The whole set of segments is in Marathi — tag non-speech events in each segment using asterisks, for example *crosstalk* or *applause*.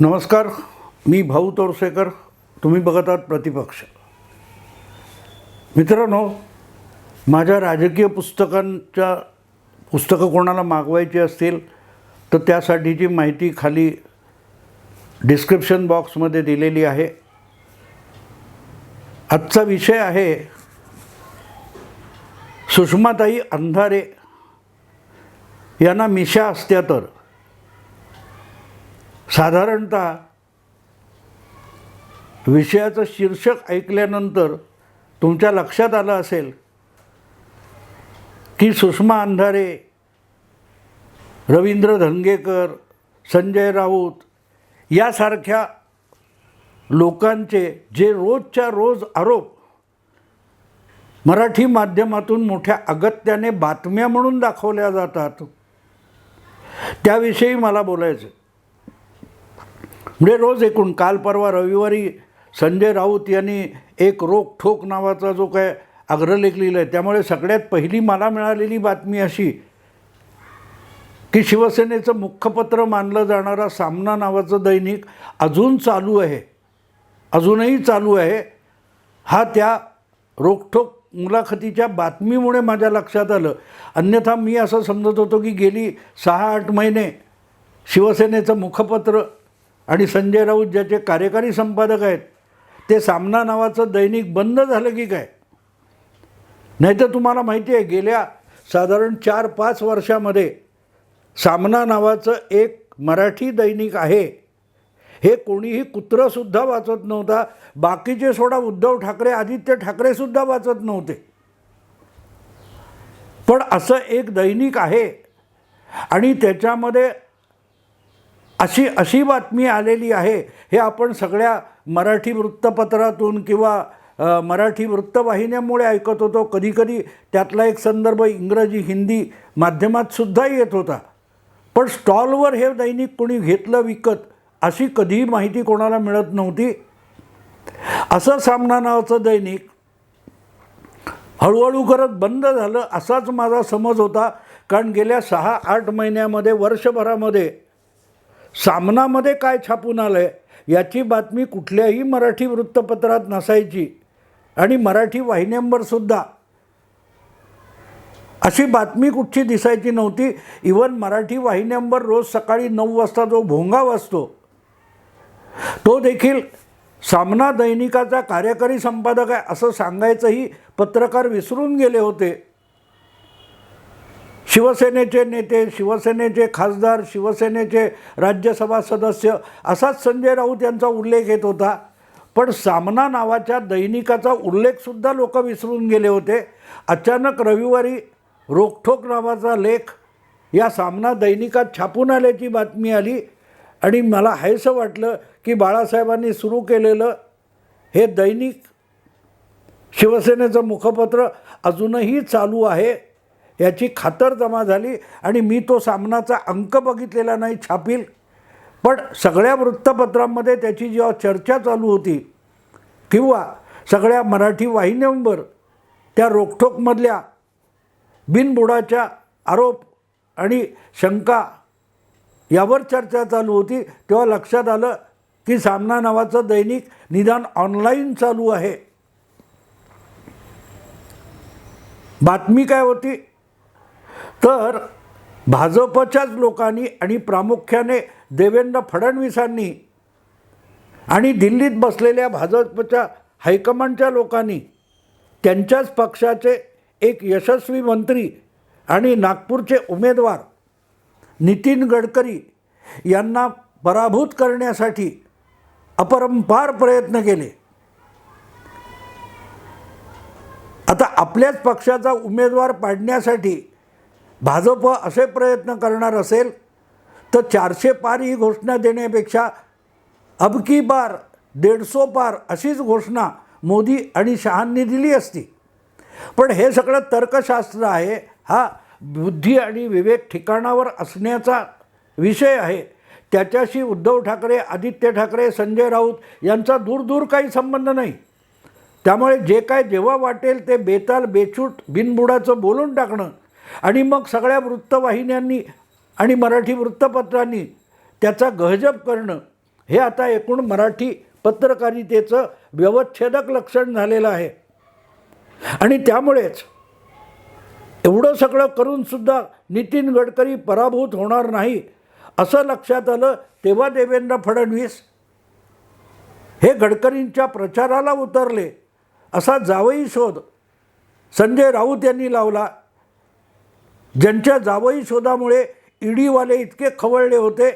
नमस्कार मी भाऊ तोरसेकर तुम्ही बघत आहात प्रतिपक्ष. मित्रांनो माझ्या राजकीय पुस्तकांच्या पुस्तकं कोणाला मागवायची असतील तर त्यासाठीची माहिती खाली डिस्क्रिप्शन बॉक्समध्ये दिलेली आहे. आजचा विषय आहे सुषमाताई अंधारे यांना मिशा असत्या तर. साधारणतः विषयाचं शीर्षक ऐकल्यानंतर तुमच्या लक्षात आलं असेल की सुषमा अंधारे रवींद्र धंगेकर संजय राऊत यासारख्या लोकांचे जे रोजच्या रोज आरोप मराठी माध्यमातून मोठ्या अगत्याने बातम्या म्हणून दाखवल्या जातात त्याविषयी मला बोलायचं आहे. म्हणजे रोज एकूण काल परवा रविवारी संजय राऊत यांनी एक रोक ठोक नावाचा जो काय अग्रलेख लिहिला आहे त्यामुळे सगळ्यात पहिली मला मिळालेली बातमी अशी की शिवसेनेचं मुखपत्र मानलं जाणारा सामना नावाचं दैनिक अजून चालू आहे अजूनही चालू आहे. हा त्या रोखठोक मुलाखतीच्या बातमीमुळे माझ्या लक्षात आलं. अन्यथा मी असं समजत होतो की गेली सहा आठ महिने शिवसेनेचं मुखपत्र आणि संजय राऊत ज्याचे कार्यकारी संपादक आहेत ते सामना नावाचं दैनिक बंद झालं की काय? नाही तर तुम्हाला माहिती आहे गेल्या साधारण चार पाच वर्षामध्ये सामना नावाचं एक मराठी दैनिक आहे. हे कोणीही कुत्रंसुद्धा वाचत नव्हता बाकीचे सोडा उद्धव ठाकरे आदित्य ठाकरेसुद्धा वाचत नव्हते. पण असं एक दैनिक आहे आणि त्याच्यामध्ये अशी अशी बातमी आलेली आहे. हे आपण सगळ्या मराठी वृत्तपत्रातून किंवा मराठी वृत्तवाहिन्यांमुळे ऐकत होतो. कधीकधी त्यातला एक संदर्भ इंग्रजी हिंदी माध्यमात सुद्धा येत होता. पण स्टॉलवर हे दैनिक कोणी घेतलं विकत अशी कधीही माहिती कोणाला मिळत नव्हती. असं सामना नावाचं दैनिक हळूहळू करत बंद झालं असाच माझा समज होता. कारण गेल्या सहा आठ महिन्यामध्ये वर्षभरामध्ये सामनामध्ये काय छापून आलं आहे याची बातमी कुठल्याही मराठी वृत्तपत्रात नसायची. आणि मराठी वाहिन्यांवर सुद्धा. अशी बातमी कुठची दिसायची नव्हती. इवन मराठी वाहिन्यांवर रोज सकाळी नऊ वाजता जो भोंगा वाजतो तो देखील सामना दैनिकाचा कार्यकारी संपादक आहे असं सांगायचंही पत्रकार विसरून गेले होते. शिवसेनेचे नेते शिवसेनेचे खासदार शिवसेनेचे राज्यसभा सदस्य असाच संजय राऊत यांचा उल्लेख येत होता. पण सामना नावाच्या दैनिकाचा उल्लेखसुद्धा लोक विसरून गेले होते. अचानक रविवारी रोकठोक नावाचा लेख या सामना दैनिकात छापून आल्याची बातमी आली आणि मला हायसं वाटलं की बाळासाहेबांनी सुरू केलेलं हे दैनिक शिवसेनेचं मुखपत्र अजूनही चालू आहे. याची खातर जमा झाली आणि मी तो सामनाचा अंक बघितलेला नाही छापील. पण सगळ्या वृत्तपत्रांमध्ये त्याची जेव्हा चर्चा चालू होती किंवा सगळ्या मराठी वाहिन्यांवर त्या रोकठोकमधल्या बिनबुडाच्या आरोप आणि शंका यावर चर्चा चालू होती तेव्हा लक्षात आलं की सामना नावाचं दैनिक निदान ऑनलाईन चालू आहे. बातमी काय होती? तर भाजपच्याच लोकांनी आणि प्रामुख्याने देवेंद्र फडणवीसांनी आणि दिल्लीत बसलेल्या भाजपच्या हायकमांडच्या लोकांनी त्यांच्याच पक्षाचे एक यशस्वी मंत्री आणि नागपूरचे उमेदवार नितीन गडकरी यांना पराभूत करण्यासाठी अपरंपार प्रयत्न केले. आता आपल्याच पक्षाचा उमेदवार पाडण्यासाठी भाजप असे प्रयत्न करणार असेल तर चारशे पार ही घोषणा देण्यापेक्षा अबकी बार दीडसो पार अशीच घोषणा मोदी आणि शहांनी दिली असती. पण हे सगळं तर्कशास्त्र आहे हा बुद्धी आणि विवेक ठिकाणावर असण्याचा विषय आहे. त्याच्याशी उद्धव ठाकरे आदित्य ठाकरे संजय राऊत यांचा दूर दूर काही संबंध नाही. त्यामुळे जे काय जेव्हा वाटेल ते बेताल बेछूट बिनबुडाचं बोलून टाकणं आणि मग सगळ्या वृत्तवाहिन्यांनी आणि मराठी वृत्तपत्रांनी त्याचा गहजब करणं हे आता एकूण मराठी पत्रकारितेचं व्यवच्छेदक लक्षण झालेलं आहे. आणि त्यामुळेच एवढं सगळं करूनसुद्धा नितीन गडकरी पराभूत होणार नाही असं लक्षात आलं तेव्हा देवेंद्र फडणवीस. हे गडकरींच्या प्रचाराला उतरले असा जावई शोध संजय राऊत यांनी लावला. ज्यांच्या जावई शोधामुळे ईडीवाले इतके खवळले होते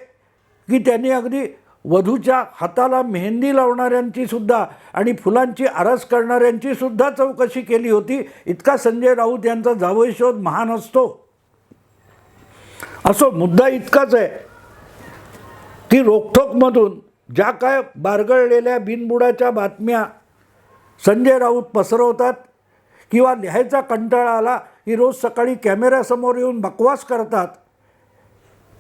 की त्यांनी अगदी वधूच्या हाताला मेहंदी लावणाऱ्यांची सुद्धा आणि फुलांची आरस करणाऱ्यांची सुद्धा चौकशी केली होती. इतका संजय राऊत यांचा जावई शोध महान असतो. असो मुद्दा इतकाच आहे. की रोखोकमधून ज्या काय बारगळलेल्या बिनबुडाच्या बातम्या संजय राऊत पसरवतात किंवा लिहायचा कंटाळा आला ही रोज सकाळी कॅमेऱ्यासमोर येऊन बकवास करतात.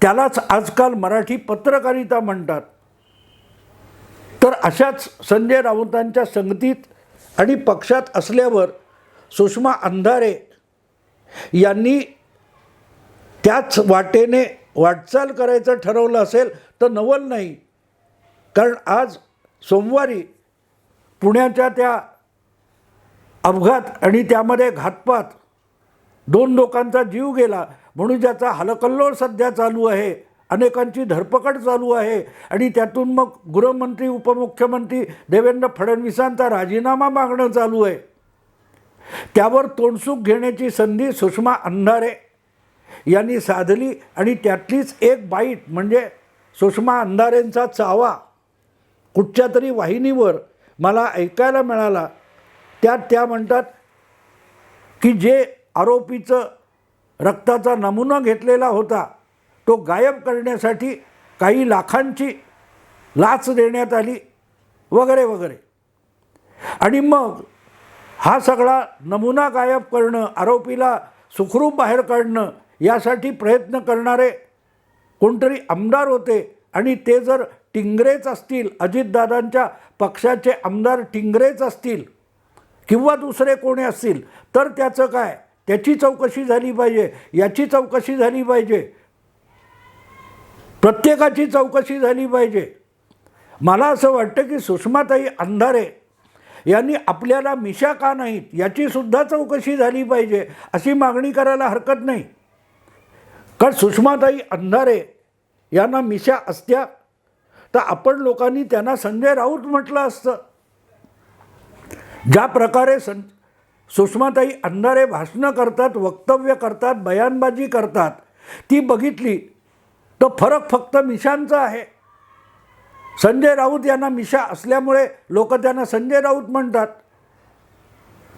त्यालाच आजकाल मराठी पत्रकारिता म्हणतात. तर अशाच संजय राऊतांच्या संगतीत आणि पक्षात असल्यावर सुषमा अंधारे यांनी त्याच वाटेने वाटचाल करायचं ठरवलं असेल तर नवल नाही. कारण आज सोमवारी पुण्याच्या त्या अपघात आणि त्यामध्ये घातपात दोन लोकांचा जीव गेला. म्हणून ज्याचा हलकल्लोळ सध्या चालू आहे अनेकांची धरपकड चालू आहे आणि त्यातून मग गृहमंत्री उपमुख्यमंत्री देवेंद्र फडणवीसांचा राजीनामा मागणं चालू आहे. त्यावर तोंडसूक घेण्याची संधी सुषमा अंधारे यांनी साधली आणि त्यातलीच एक बाईट म्हणजे सुषमा अंधारेंचा चावा कुठच्या तरी वाहिनीवर मला ऐकायला मिळाला. त्यात त्या म्हणतात की जे आरोपीचं रक्ताचा नमुना घेतलेला होता. तो गायब करण्यासाठी काही लाखांची लाच देण्यात आली वगैरे वगैरे. आणि मग हा सगळा नमुना गायब करणं आरोपीला सुखरूप बाहेर काढणं यासाठी प्रयत्न करणारे कोणतरी आमदार होते आणि ते जर टिंगरेच असतील अजितदादांच्या पक्षाचे आमदार टिंगरेच असतील किंवा दुसरे कोणी असतील तर त्याचं काय? त्याची चौकशी झाली पाहिजे याची चौकशी झाली पाहिजे. प्रत्येकाची चौकशी झाली पाहिजे. मला असं वाटतं की सुषमाताई अंधारे यांनी आपल्याला मिशा का नाहीत याचीसुद्धा चौकशी झाली पाहिजे अशी मागणी करायला हरकत नाही. कारण सुषमाताई अंधारे यांना मिशा असत्या तर आपण लोकांनी त्यांना संजय राऊत म्हटलं असतं. ज्या प्रकारे सं सुषमाताई अंधारे भाषणं करतात वक्तव्य करतात बयानबाजी करतात. ती बघितली तर फरक फक्त मिशांचा आहे. संजय राऊत यांना मिशा असल्यामुळे लोक त्यांना संजय राऊत म्हणतात.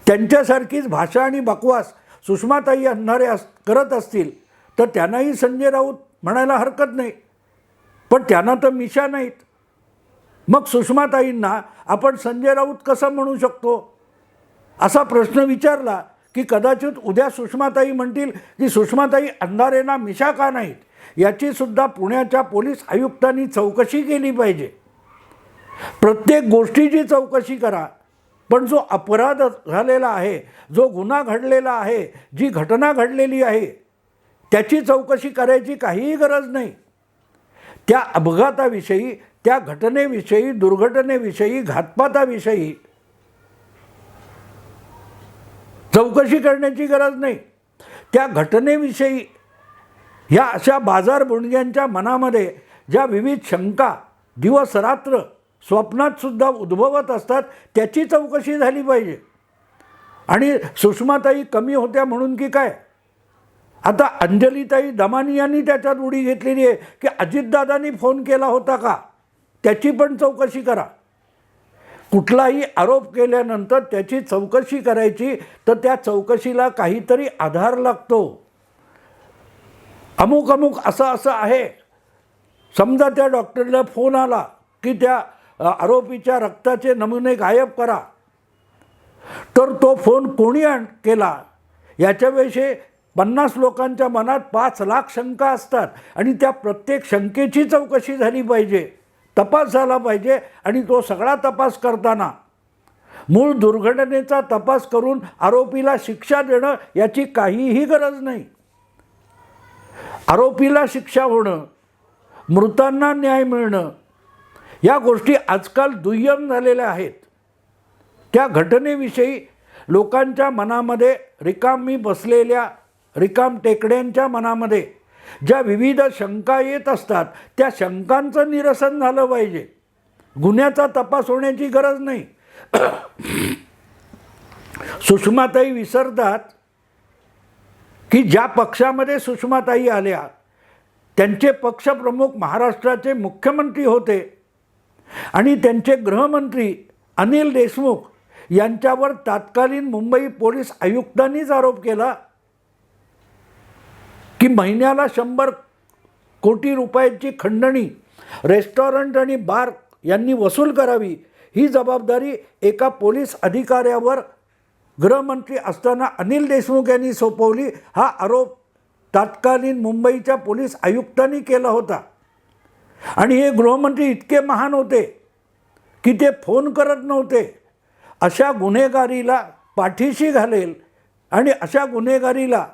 त्यांच्यासारखीच भाषा आणि बकवास सुषमाताई अंधारे अस करत असतील तर त्यांनाही संजय राऊत म्हणायला हरकत नाही. पण त्यांना तर मिशा नाहीत. मग सुषमाताईंना आपण संजय राऊत कसं म्हणू शकतो? असा प्रश्न विचारला की कदाचित उद्या सुषमाताई म्हणतील की सुषमाताई अंधारेंना मिशा का नाहीत? याचीसुद्धा पुण्याच्या पोलीस आयुक्तांनी चौकशी केली पाहिजे. प्रत्येक गोष्टीची चौकशी करा पण जो अपराध झालेला आहे जो गुन्हा घडलेला आहे जी घटना घडलेली आहे त्याची चौकशी करायची काहीही गरज नाही. त्या अपघाताविषयी त्या घटनेविषयी दुर्घटनेविषयी घातपाताविषयी चौकशी करण्याची गरज नाही. त्या घटनेविषयी या अशा बाजार बुणग्यांच्या मनामध्ये ज्या विविध शंका दिवस रात्र स्वप्नातसुद्धा उद्भवत असतात त्याची चौकशी झाली पाहिजे. आणि सुषमाताई कमी होत्या म्हणून की काय? आता अंजलीताई दमानी यांनी त्याच्यात उडी घेतलेली आहे की अजितदादांनी फोन केला होता का? त्याची पण चौकशी करा. कुठलाही आरोप केल्यानंतर त्याची चौकशी करायची तर त्या चौकशीला काहीतरी आधार लागतो. अमुक अमुक असं असं आहे. समजा त्या डॉक्टरला फोन आला की त्या आरोपीच्या रक्ताचे नमुने गायब करा. तर तो फोन कोणी आण केला? याच्याविषयी पन्नास लोकांच्या मनात पाच लाख शंका असतात आणि त्या प्रत्येक शंकेची चौकशी झाली पाहिजे. तपास झाला पाहिजे आणि तो सगळा तपास करताना मूळ दुर्घटनेचा तपास करून आरोपीला शिक्षा देणं याची काहीही गरज नाही. आरोपीला शिक्षा होणं मृतांना न्याय मिळणं या गोष्टी आजकाल दुय्यम झालेल्या आहेत. त्या घटनेविषयी लोकांच्या मनामध्ये रिकामी बसलेल्या रिकाम टेकड्यांच्या मनामध्ये ज्या विविध शंका येत असतात त्या शंकांचं निरसन झालं पाहिजे. गुन्ह्याचा तपास होण्याची गरज नाही. *clears throat* सुषमाताई विसरतात की ज्या पक्षामध्ये सुषमाताई आल्या त्यांचे पक्षप्रमुख महाराष्ट्राचे मुख्यमंत्री होते आणि त्यांचे गृहमंत्री अनिल देशमुख यांच्यावर तात्कालीन मुंबई पोलीस आयुक्तांनीच आरोप केला की महिन्याला शंभर कोटी रुपयांची खंडणी रेस्टॉरंट आणि बार यांनी वसूल करावी ही जबाबदारी एका पोलीस अधिकाऱ्यावर गृहमंत्री असताना अनिल देशमुख यांनी सोपवली. हा आरोप तात्कालीन मुंबईच्या पोलीस आयुक्तांनी केला होता. आणि हे गृहमंत्री इतके महान होते की ते फोन करत नव्हते. अशा गुन्हेगारीला पाठीशी घालेल आणि अशा गुन्हेगारीला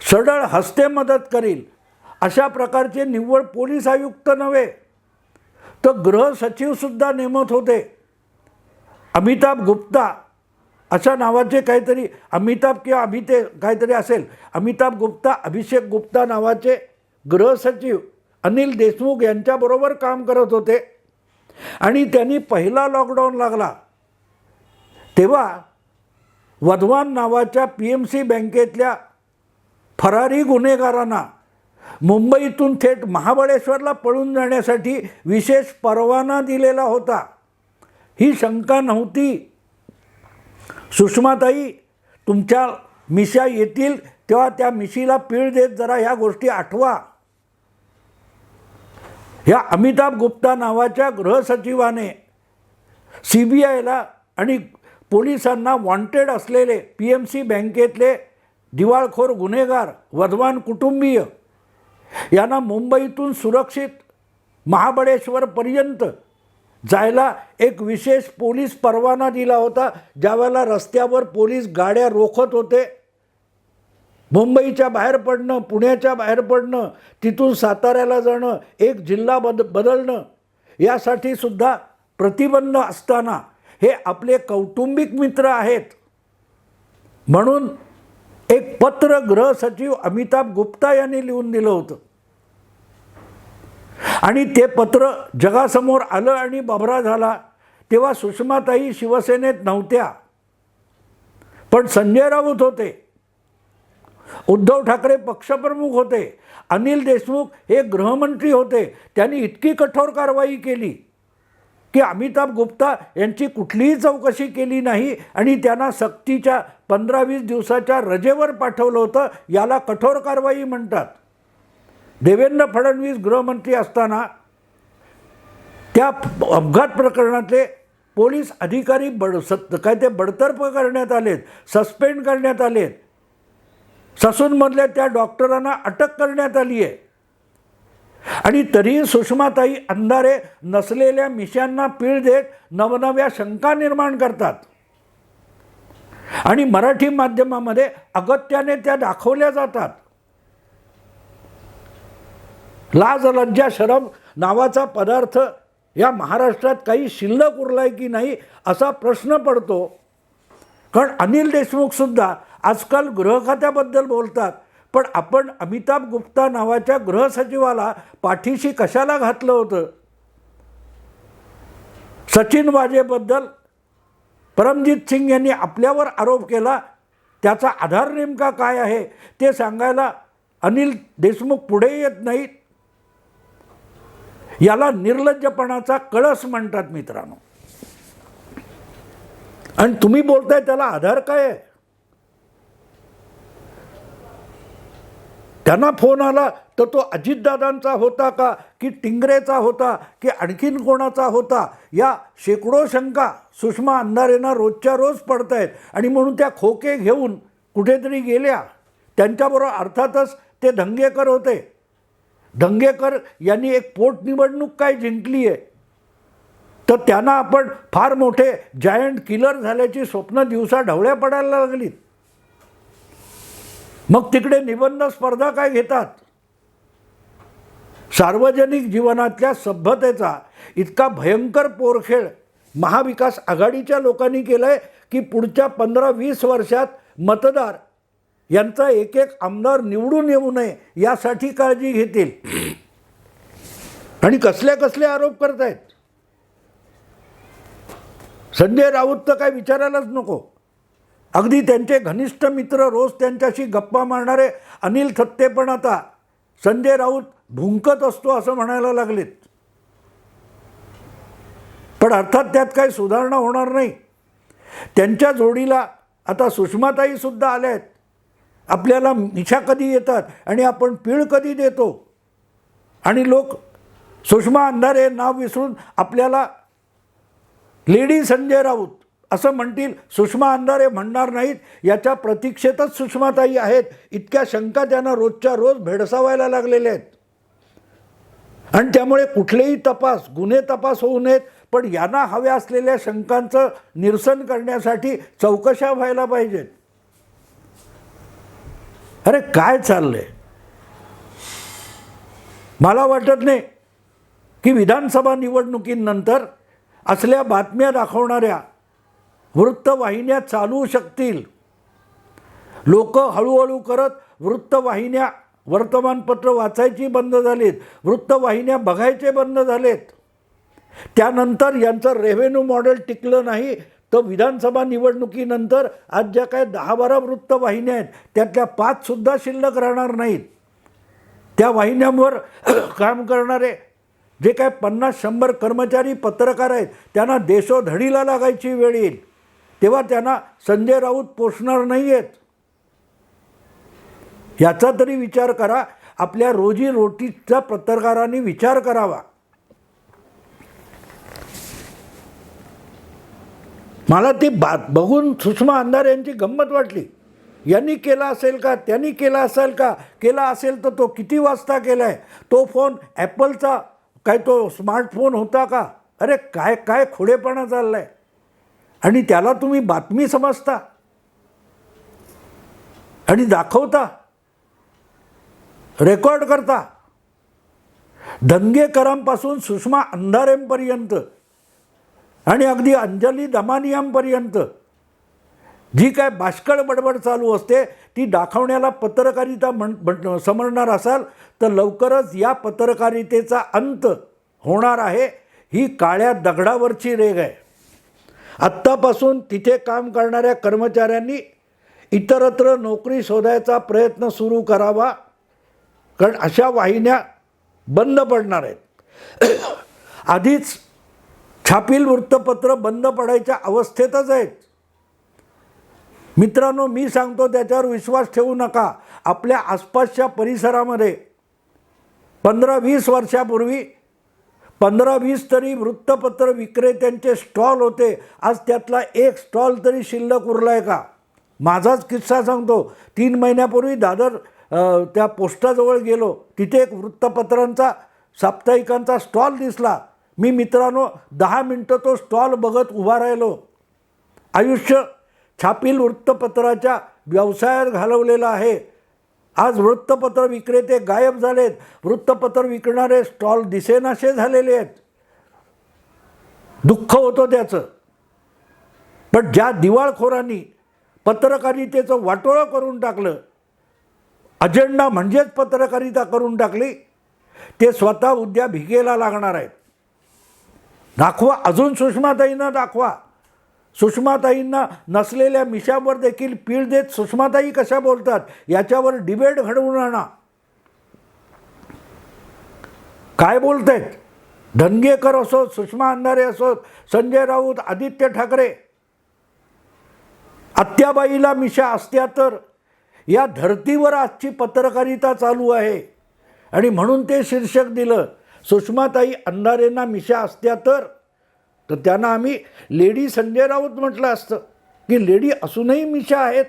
सडळ हस्ते मदत करील. अशा प्रकारचे निव्वळ पोलीस आयुक्त नव्हे. तर गृह सचिवसुद्धा नेमत होते. अमिताभ गुप्ता अशा नावाचे काहीतरी अमिताभ किंवा अमिते काहीतरी असेल. अमिताभ गुप्ता अभिषेक गुप्ता नावाचे गृह सचिव अनिल देशमुख यांच्याबरोबर काम करत होते. आणि त्यांनी पहिला लॉकडाऊन लागला. तेव्हा वधवान नावाच्या पी एम सी बँकेतल्या फरारी गुन्हेगारांना मुंबईतून थेट महाबळेश्वरला पळून जाण्यासाठी विशेष परवाना दिलेला होता. ही शंका नव्हती. सुषमाताई तुमच्या मिशा येतील तेव्हा त्या मिशीला पीळ देत जरा ह्या गोष्टी आठवा. ह्या अमिताभ गुप्ता नावाच्या गृहसचिवाने सी बी आयला आणि पोलिसांना वॉन्टेड असलेले पी एम सी बँकेतले दिवाळखोर गुन्हेगार वधवान कुटुंबीय यांना मुंबईतून सुरक्षित महाबळेश्वरपर्यंत जायला एक विशेष पोलीस परवाना दिला होता ज्यावेळेला रस्त्यावर पोलीस गाड्या रोखत होते. मुंबईच्या बाहेर पडणं पुण्याच्या बाहेर पडणं तिथून साताऱ्याला जाणं एक जिल्हा बद बदलणं यासाठी सुद्धा प्रतिबंध असताना हे आपले कौटुंबिक मित्र आहेत. म्हणून एक पत्र गृह सचिव अमिताभ गुप्ता यांनी लिहून दिलं होतं. आणि ते पत्र जगासमोर आलं आणि बबरा झाला. तेव्हा सुषमाताई शिवसेनेत नव्हत्या. पण संजय राऊत होते. उद्धव ठाकरे पक्षप्रमुख होते. अनिल देशमुख हे गृहमंत्री होते. त्यांनी इतकी कठोर कारवाई केली की अमिताभ गुप्ता यांची कुठलीही चौकशी केली नाही आणि त्यांना सक्तीच्या पंधरा वीस दिवसाच्या रजेवर पाठवलं होतं. याला कठोर कारवाई म्हणतात. देवेंद्र फडणवीस गृहमंत्री असताना त्या अपघात प्रकरणातले पोलीस अधिकारी बड सत काय ते बडतर्फ करण्यात आलेत सस्पेंड करण्यात आलेत. ससूनमधल्या त्या डॉक्टरांना अटक करण्यात आली आहे आणि तरीही सुषमाताई अंधारे नसलेल्या मिशांना पीळ देत नवनव्या शंका निर्माण करतात. आणि मराठी माध्यमामध्ये अगत्याने त्या दाखवल्या जातात. लाज लज्जा शरम नावाचा पदार्थ या महाराष्ट्रात काही शिल्लक उरलाय की नाही असा प्रश्न पडतो. कारण अनिल देशमुखसुद्धा आजकाल गृहखात्याबद्दल बोलतात पण आपण अमिताभ गुप्ता नावाच्या गृहसचिवाला पाठीशी कशाला घातलं होतं? सचिन वाजेबद्दल परमजित सिंग यांनी आपल्यावर आरोप केला त्याचा आधार नेमका काय आहे ते सांगायला अनिल देशमुख पुढे येत नाहीत. याला निर्लज्जपणाचा कळस म्हणतात मित्रांनो. आणि तुम्ही बोलताय त्याला आधार काय आहे? त्यांना फोन आला तर तो अजितदादांचा होता का की टिंगरेचा होता की आणखीन कोणाचा होता या शेकडो शंका सुषमा अंधारेंना रोजच्या रोज पडत आहेत आणि म्हणून त्या खोके घेऊन कुठेतरी गेल्या. त्यांच्याबरोबर अर्थातच ते दंगेकर होते. दंगेकर यांनी एक पोटनिवडणूक काय जिंकली आहे? तर त्यांना आपण फार मोठे जायंट किलर झाल्याची स्वप्न दिवसा ढवळ्या पडायला लागलीत. मग तिकडे निबंध स्पर्धा काय घेतात? सार्वजनिक जीवनातल्या सभ्यतेचा इतका भयंकर पोरखेळ महाविकास आघाडीच्या लोकांनी केलं आहे की पुढच्या पंधरा वीस वर्षात मतदार यांचा एक एक आमदार निवडून येऊ नये यासाठी काळजी घेतील. आणि कसले कसले आरोप करतायत? संजय राऊत तर काय विचारायलाच नको. अगदी त्यांचे घनिष्ठ मित्र रोज त्यांच्याशी गप्पा मारणारे अनिल थत्ते पण आता संजय राऊत भुंकत असतो असं म्हणायला लागलेत. पण अर्थात त्यात काही सुधारणा होणार नाही. त्यांच्या जोडीला आता सुषमाताईसुद्धा आल्या आहेत. आपल्याला निशा कधी येतात आणि आपण पीळ कधी देतो? आणि लोक सुषमा अंधारे नाव विसरून आपल्याला लेडी संजय राऊत असं म्हणतील. सुषमा अंधारे म्हणणार नाहीत. याच्या प्रतीक्षेतच सुषमाताई आहेत. इतक्या शंका त्यांना रोजच्या रोज भेडसावायला लागलेल्या आहेत. आणि त्यामुळे कुठलेही तपास गुन्हे तपास होऊ नयेत. पण यांना हव्या असलेल्या शंकांचं निरसन करण्यासाठी चौकशा व्हायला पाहिजेत. अरे काय चाललंय? मला वाटत नाही की विधानसभा निवडणुकीनंतर असल्या बातम्या दाखवणाऱ्या वृत्तवाहिन्या चालू शकतील. लोक हळूहळू करत वृत्तवाहिन्या वर्तमानपत्र वाचायची बंद झालीत वृत्तवाहिन्या बघायचे बंद झालेत. त्यानंतर यांचं रेव्हेन्यू मॉडेल टिकलं नाही तर विधानसभा निवडणुकीनंतर आज ज्या काय दहा बारा वृत्तवाहिन्या आहेत त्यातल्या पाचसुद्धा शिल्लक राहणार नाहीत. त्या वाहिन्यांवर *clears throat* काम करणारे जे काय पन्नास शंभर कर्मचारी पत्रकार आहेत त्यांना देशोधडीला लागायची वेळ येईल. तेव्हा त्यांना संजय राऊत पोचणार नाही आहेत याचा तरी विचार करा आपल्या रोजी रोटीचा पत्रकारांनी विचार करावा. मला ती बात बघून सुषमा अंधार यांची गंमत वाटली. यांनी केला असेल का? त्यांनी केला असेल का? केला असेल तर तो किती वाजता केला आहे तो फोन ॲपलचा काय तो स्मार्टफोन होता का? अरे काय काय खोडेपणा चालला आहे आणि त्याला तुम्ही बातमी समजता. आणि दाखवता. रेकॉर्ड करता. दंगेकरांपासून सुषमा अंधारेंपर्यंत आणि अगदी अंजली दमानियांपर्यंत. जी काय बाष्कळ बडबड चालू असते ती दाखवण्याला पत्रकारिता म्हण म्हण- समजणार असाल तर लवकरच या पत्रकारितेचा अंत होणार आहे. ही काळ्या दगडावरची रेग आहे. आत्तापासून तिथे काम करणाऱ्या कर्मचाऱ्यांनी इतरत्र नोकरी शोधायचा प्रयत्न सुरू करावा. कारण अशा वाहिन्या बंद पडणार आहेत. *coughs* आधीच छापील वृत्तपत्र बंद पडायच्या अवस्थेतच आहेत. मित्रांनो मी सांगतो त्याच्यावर विश्वास ठेवू नका. आपल्या आसपासच्या परिसरामध्ये पंधरा वीस वर्षापूर्वी पंधरा वीस तरी वृत्तपत्र विक्रेत्यांचे स्टॉल होते. आज त्यातला एक स्टॉल तरी शिल्लक उरला आहे का? माझाच किस्सा सांगतो. तीन महिन्यापूर्वी दादर त्या पोस्टाजवळ गेलो. तिथे एक वृत्तपत्रांचा साप्ताहिकांचा स्टॉल दिसला. मी मित्रांनो दहा मिनटं तो स्टॉल बघत उभा राहिलो. आयुष्य छापील वृत्तपत्राच्या व्यवसायात घालवलेलं आहे. आज वृत्तपत्र विक्रेते गायब झालेत. वृत्तपत्र विकणारे स्टॉल दिसेनासे झालेले आहेत. दुःख होतं त्याचं. पण ज्या दिवाळखोरांनी पत्रकारितेचं वाटोळं करून टाकलं अजेंडा म्हणजेच पत्रकारिता करून टाकली ते स्वतः उद्या भिकेला लागणार आहेत. दाखवा अजून सुषमाताईंना दाखवा. सुषमाताईंना नसलेल्या मिशावर देखील पीळ देत सुषमाताई कशा बोलतात याच्यावर डिबेट घडवून आणा. काय बोलतायत धनगेकर असोत सुषमा अंधारे असोत संजय राऊत आदित्य ठाकरे. आत्याबाईला मिशा असत्या तर या धर्तीवर आजची पत्रकारिता चालू आहे. आणि म्हणून ते शीर्षक दिलं सुषमाताई अंधारेंना मिशा असत्या तर तर त्यांना आम्ही लेडी संजय राऊत म्हटलं असतं की लेडी असूनही मिशा आहेत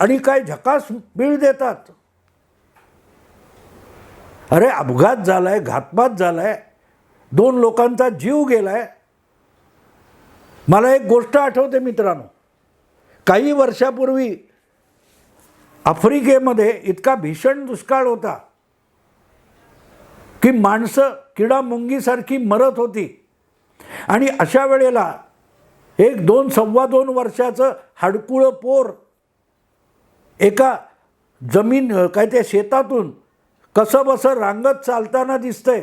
आणि काय झकास बीळ देतात. अरे अपघात झालाय घातपात झालाय दोन लोकांचा जीव गेलाय. मला एक गोष्ट आठवते मित्रांनो. काही वर्षापूर्वी आफ्रिकेमध्ये इतका भीषण दुष्काळ होता की माणसं किडा मुंगीसारखी मरत होती. आणि अशा वेळेला एक दोन सव्वा दोन वर्षाचं हाडकुळं पोर एका जमीन काय ते शेतातून कसं बसं रांगत चालताना दिसतंय.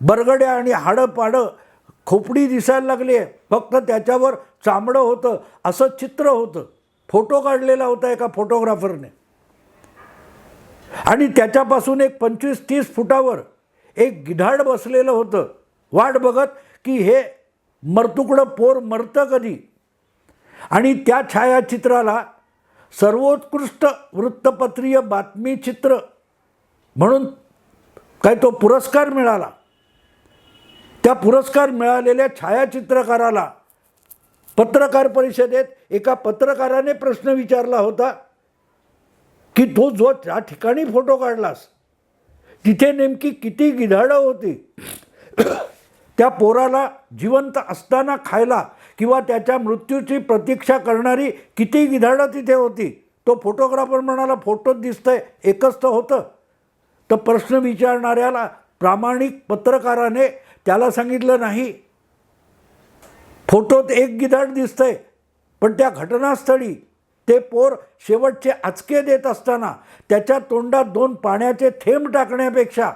बरगड्या आणि हाडं पाडं खोपडी दिसायला लागली आहे फक्त त्याच्यावर चामडं होतं असं चित्र होतं. फोटो काढलेला होता एका फोटोग्राफरने. आणि त्याच्यापासून एक पंचवीस तीस फुटावर एक गिधाड बसलेलं होतं. वाट बघत की हे मरतुकडं पोर मरतं कधी? आणि त्या छायाचित्राला सर्वोत्कृष्ट वृत्तपत्रीय बातमीचित्र म्हणून काय तो पुरस्कार मिळाला. त्या पुरस्कार मिळालेल्या छायाचित्रकाराला पत्रकार परिषदेत एका पत्रकाराने प्रश्न विचारला होता की तो जो त्या ठिकाणी फोटो काढलास तिथे नेमकी किती गिधाडं होती? त्या पोराला जिवंत असताना खायला किंवा त्याच्या मृत्यूची प्रतीक्षा करणारी किती गिधाडं तिथे होती. तो फोटोग्राफर म्हणाला फोटोत दिसतंय एकच तर होतं. तर प्रश्न विचारणाऱ्याला प्रामाणिक पत्रकाराने त्याला सांगितलं नाही. फोटोत एक गिधाड दिसतंय पण त्या घटनास्थळी ते पोर शेवटचे आचके देत असताना त्याच्या तोंडात दोन पाण्याचे थेंब टाकण्यापेक्षा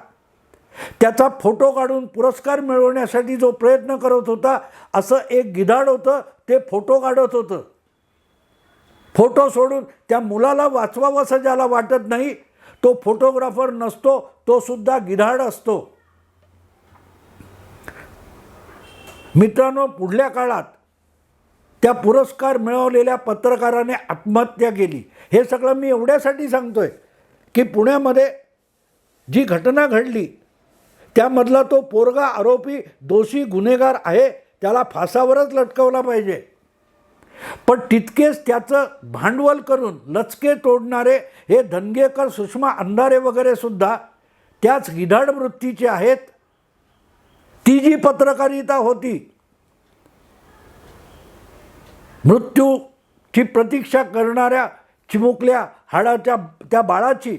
त्याचा फोटो काढून पुरस्कार मिळवण्यासाठी जो प्रयत्न करत होता असं एक गिधाड होतं ते फोटो काढत होतं. फोटो सोडून त्या मुलाला वाचवावंसं ज्याला वाटत नाही तो फोटोग्राफर नसतो तो सुद्धा गिधाड असतो. मित्रांनो पुढल्या काळात त्या पुरस्कार मिळवलेल्या पत्रकाराने आत्महत्या केली. हे सगळं मी एवढ्यासाठी सांगतोय की पुण्यामध्ये जी घटना घडली त्यामधला तो पोरगा आरोपी दोषी गुन्हेगार आहे त्याला फासावरच लटकवला पाहिजे. पण तितकेच त्याचं भांडवल करून लचके तोडणारे हे धनगेकर सुषमा अंधारे वगैरे सुद्धा त्याच गिधाड वृत्तीचे आहेत. ती जी पत्रकारिता होती मृत्यूची प्रतीक्षा करणाऱ्या चिमुकल्या हाडाच्या त्या बाळाची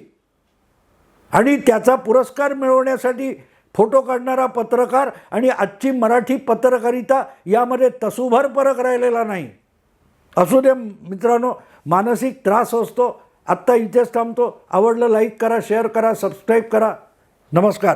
आणि त्याचा पुरस्कार मिळवण्यासाठी फोटो काढणारा पत्रकार आणि आजची मराठी पत्रकारिता यामध्ये तसूभर फरक राहिलेला नाही. असू दे मित्रांनो मानसिक त्रास असतो आत्ता इथेच थांबतो. आवडलं लाईक करा शेअर करा सबस्क्राईब करा. नमस्कार.